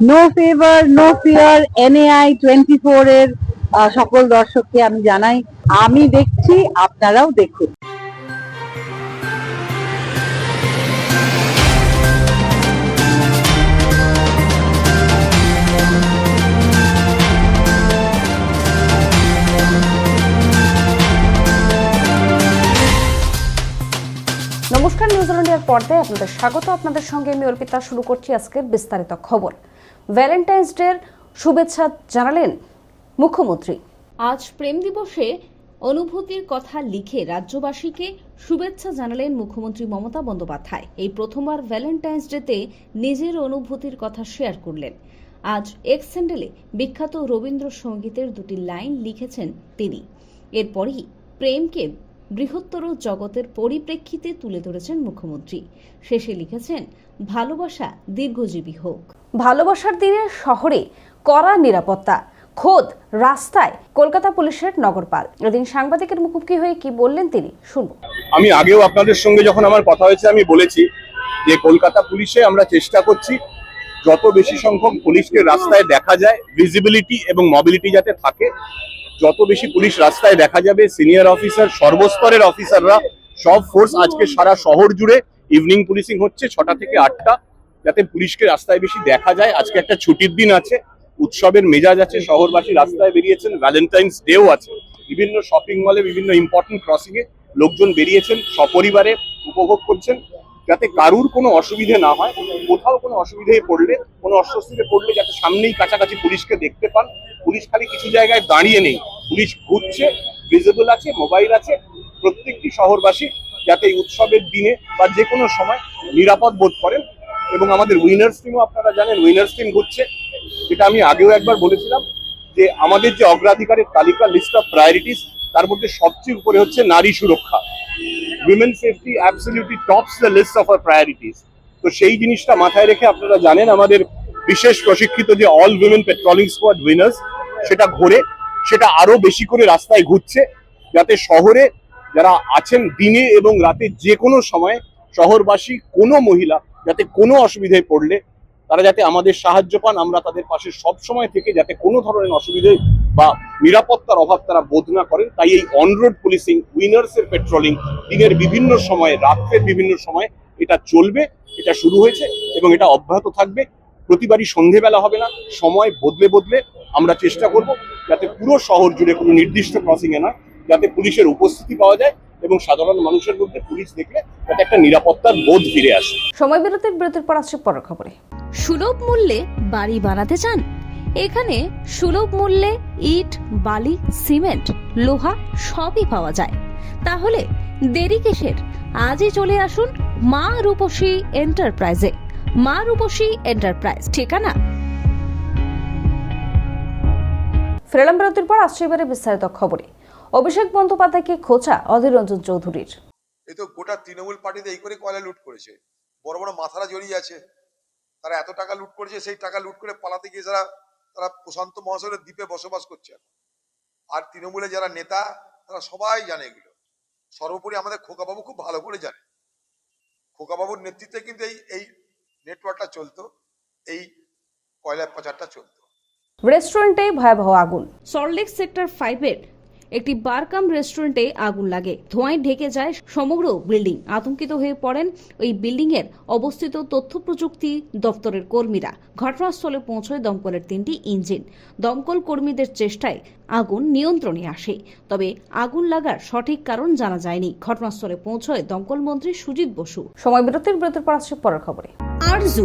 No favour no fear NAI twenty four এর সকল দর্শককে আমি জানাই, আমি দেখছি, আপনারাও দেখুন। নমস্কার নিউজিল্যান্ড ইন্ডিয়ার পর্দায় আপনাদের স্বাগত। আপনাদের সঙ্গে আমি অর্পিতা, শুরু করছি আজকের বিস্তারিত খবর। ভ্যালেন্টাইন্স ডের শুভেচ্ছা জানালেন মুখ্যমন্ত্রী। আজ প্রেম দিবসে অনুভূতির কথা লিখে রাজ্যবাসীকে শুভেচ্ছা জানালেন মুখ্যমন্ত্রী মমতা বন্দ্যোপাধ্যায়। এই প্রথমবার ভ্যালেন্টাইন্স ডেতে নিজের অনুভূতির কথা শেয়ার করলেন। আজ এক্স স্যান্ডেলে বিখ্যাত রবীন্দ্রসঙ্গীতের দুটি লাইন লিখেছেন তিনি। এরপরই প্রেমকে বৃহত্তর জগতের পরিপ্রেক্ষিতে তুলে ধরেছেন মুখ্যমন্ত্রী। শেষে লিখেছেন ভালোবাসা দীর্ঘজীবী হোক। ভালোবাসার দিনে শহরে কড়া নিরাপত্তা খোদ রাস্তায় কলকাতা পুলিশের নগরপাল। এদিন সাংবাদিকের মুখোমুখি হয়ে কি বললেন তিনি শুনব। আমি আগেও আপনাদের সঙ্গে যখন আমার কথা হয়েছে আমি বলেছি যে কলকাতা পুলিশে আমরা চেষ্টা করছি যত বেশি সংখ্যক পুলিশকে রাস্তায় দেখা যায় ভিজিবিলিটি এবং মবিলিটি যাতে থাকে যত বেশি পুলিশ রাস্তায় দেখা যাবে সিনিয়র অফিসার সর্বস্তরের অফিসাররা সব ফোর্স আজকে সারা শহর জুড়ে ইভিনিং পুলিশিং হচ্ছে ছটা থেকে আটটা, যাতে পুলিশকে রাস্তায় বেশি দেখা যায়। আজকে একটা ছুটির দিন আছে, উৎসবের মেজাজ আছে, শহরবাসী রাস্তায় বেরিয়েছেন ভ্যালেন্টাইন্স ডেও আছে। বিভিন্ন শপিং মলে বিভিন্ন ইম্পর্টেন্ট ক্রসিং এ লোকজন বেরিয়েছেন, সপরিবারে উপভোগ করছেন। যাতে কারুর কোনো অসুবিধে না হয় কোথাও কোনো অসুবিধায় পড়লে, কোনো অস্বস্তিতে পড়লে যাতে সামনেই কাছাকাছি পুলিশকে দেখতে পান। পুলিশ খালি কিছু জায়গায় দাঁড়িয়ে নেই। পুলিশ ঘুরছে ভিজিবল আছে মোবাইল আছে। প্রত্যেকটি শহরবাসী যাতে উৎসবের দিনে বা যে কোনো সময় নিরাপদ বোধ করেন এবং আমাদের উইনার্স টিমও আপনারা জানেন উইনার্স টিম ঘুরছে। যেটা আমি আগেও একবার বলেছিলাম যে আমাদের যে অগ্রাধিকারের তালিকা লিস্ট অফ প্রায়োরিটিস তার মধ্যে সবচেয়ে উপরে হচ্ছে নারী সুরক্ষা। Women safety absolutely tops the list of our priorities তো সেই জিনিসটা মাথায় রেখে আপনারা জানেন, আমাদের বিশেষ প্রশিক্ষিত যে all women patrolling squad winners সেটা ঘোরে, সেটা আরও বেশি করে রাস্তায় ঘুরছে, যাতে শহরে যারা আছেন দিনে এবং রাতে যে কোনো সময় শহরবাসী, কোনো মহিলা যাতে কোনো অসুবিধায় পড়লে, তারা যাতে আমাদের সাহায্য পান, আমরা তাদের পাশে সব সময় থেকে যাতে কোনো ধরনের অসুবিধে বা নিরাপত্তার অভাব তারা বোধ না করেন তাই এই অনরোড পুলিশিং উইনার্স এর পেট্রোলিং দিনের বিভিন্ন সময়ে রাত্রের বিভিন্ন সময় এটা চলবে এটা শুরু হয়েছে এবং এটা অব্যাহত থাকবে। প্রতিবারই সন্ধেবেলা হবে না সময় বদলে বদলে আমরা চেষ্টা করব যাতে পুরো শহর জুড়ে কোনো নির্দিষ্ট ক্রসিং এ নয় যাতে পুলিশের উপস্থিতি পাওয়া যায় এবং সাধারণ মানুষের মধ্যে পুলিশ দেখলে যাতে একটা নিরাপত্তার বোধ ফিরে আসে। সময় বিরতির বিরতির পর আসছে পরের খবরে। সুলভ মূল্যে বাড়ি বানাতে চান? এখানে সুলভ মূল্যে ইট বালি সিমেন্ট লোহা সবই পাওয়া যায়। তাহলে দেরি কিসের? আজই চলে আসুন মা রূপসী এন্টারপ্রাইজে। মা রূপসী এন্টারপ্রাইজ ঠিকানা? ফেরালাম বিরতির পর আসছে এবারে বিস্তারিত খবরে। অভিষেক বন্দ্যোপাধ্যায়কে খোঁচা অধীর রঞ্জন চৌধুরীর। এ তো গোটা তৃণমূল পার্টিতে এই করে কয়লা লুট করেছে। বড় বড় মাথারা জড়িয়ে আছে। তারা এত টাকা লুট করেছে সেই টাকা লুট করে পালাতে গিয়ে তারা তারা প্রশান্ত মহাসাগরের দ্বীপে বসবাস করছে। আর তৃণমূলে যারা নেতা, তারা সবাই জানে এগুলো। সর্বোপরি আমাদের খোকাবাবু খুব ভালো করে জানে। খোকাবাবুর নেতৃত্বে কিন্তু এই এই নেটওয়ার্কটা চলতো, এই কয়লা পাচারটা চলতো। রেস্টুরেন্টে ভয়াবহ আগুন। সল্টলেক সেক্টর ফাইভের একটি বারকাম রেস্টুরেন্টে আগুন লাগে। ধোঁয়ায় ঢেকে যায় সমগ্র বিল্ডিং। আতঙ্কিত হয়ে পড়েন ওই বিল্ডিং এর অবস্থিত তথ্য প্রযুক্তি দপ্তরের কর্মীরা। ঘটনাস্থলে পৌঁছয় দমকলের তিনটি ইঞ্জিন। দমকল কর্মীদের চেষ্টায় আগুন নিয়ন্ত্রণে আসে। তবে আগুন লাগার সঠিক কারণ জানা যায়নি। ঘটনাস্থলে পৌঁছয় দমকল মন্ত্রী সুজিত বসু। সময় বিরতির বিরতির পর আসছে পরের খবরে। Arzu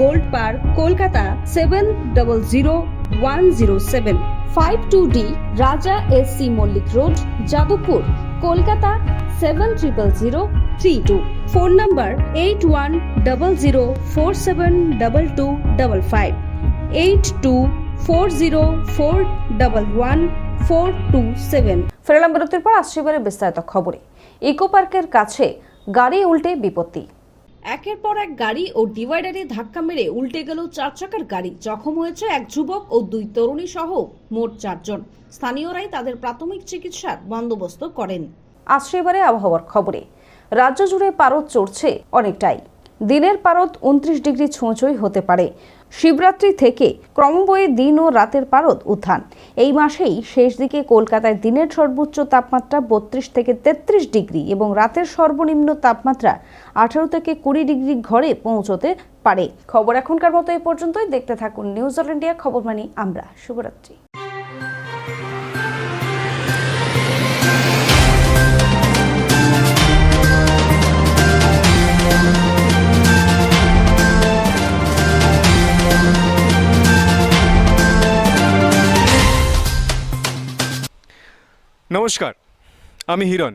gold park Kolkata seven double zero one zero seven five two D Raja S C Mallick road Jadavpur Kolkata seven triple zero three two phone number eight one double zero four seven double two double five eight two four zero four double one four two seven ফেরালাম বিরতির পর আসছে এবারে বিস্তারিত খবরে। Eco পার্কের কাছে গাড়ি উল্টে বিপত্তি। একের পর এক গাড়ি ও ডিভাইডারে ধাক্কা মেরে উল্টে গেল চার চাকার গাড়ি। জখম হয়েছে এক যুবক ও দুই তরুণী সহ মোট চারজন। স্থানীয়রাই তাদের প্রাথমিক চিকিৎসার বন্দোবস্ত করেন। আসছে এবারে আবহাওয়ার খবরে। রাজ্য জুড়ে পারদ চড়ছে অনেকটাই। দিনের পারদ উনত্রিশ ডিগ্রি ছোঁচই হতে পারে। শিবরাত্রি থেকে ক্রমবয়ে দিন ও রাতের পারদ উত্থান। এই মাসেই শেষ দিকে কলকাতায় দিনের সর্বোচ্চ তাপমাত্রা বত্রিশ থেকে তেত্রিশ ডিগ্রি এবং রাতের সর্বনিম্ন তাপমাত্রা আঠারো থেকে কুড়ি ডিগ্রি ঘরে পৌঁছতে পারে। খবর এখনকার মতো এ পর্যন্তই। দেখতে থাকুন নিউজ অল ইন্ডিয়া খবর মানি আমরা। শুভরাত্রি। নমস্কার আমি হিরণ।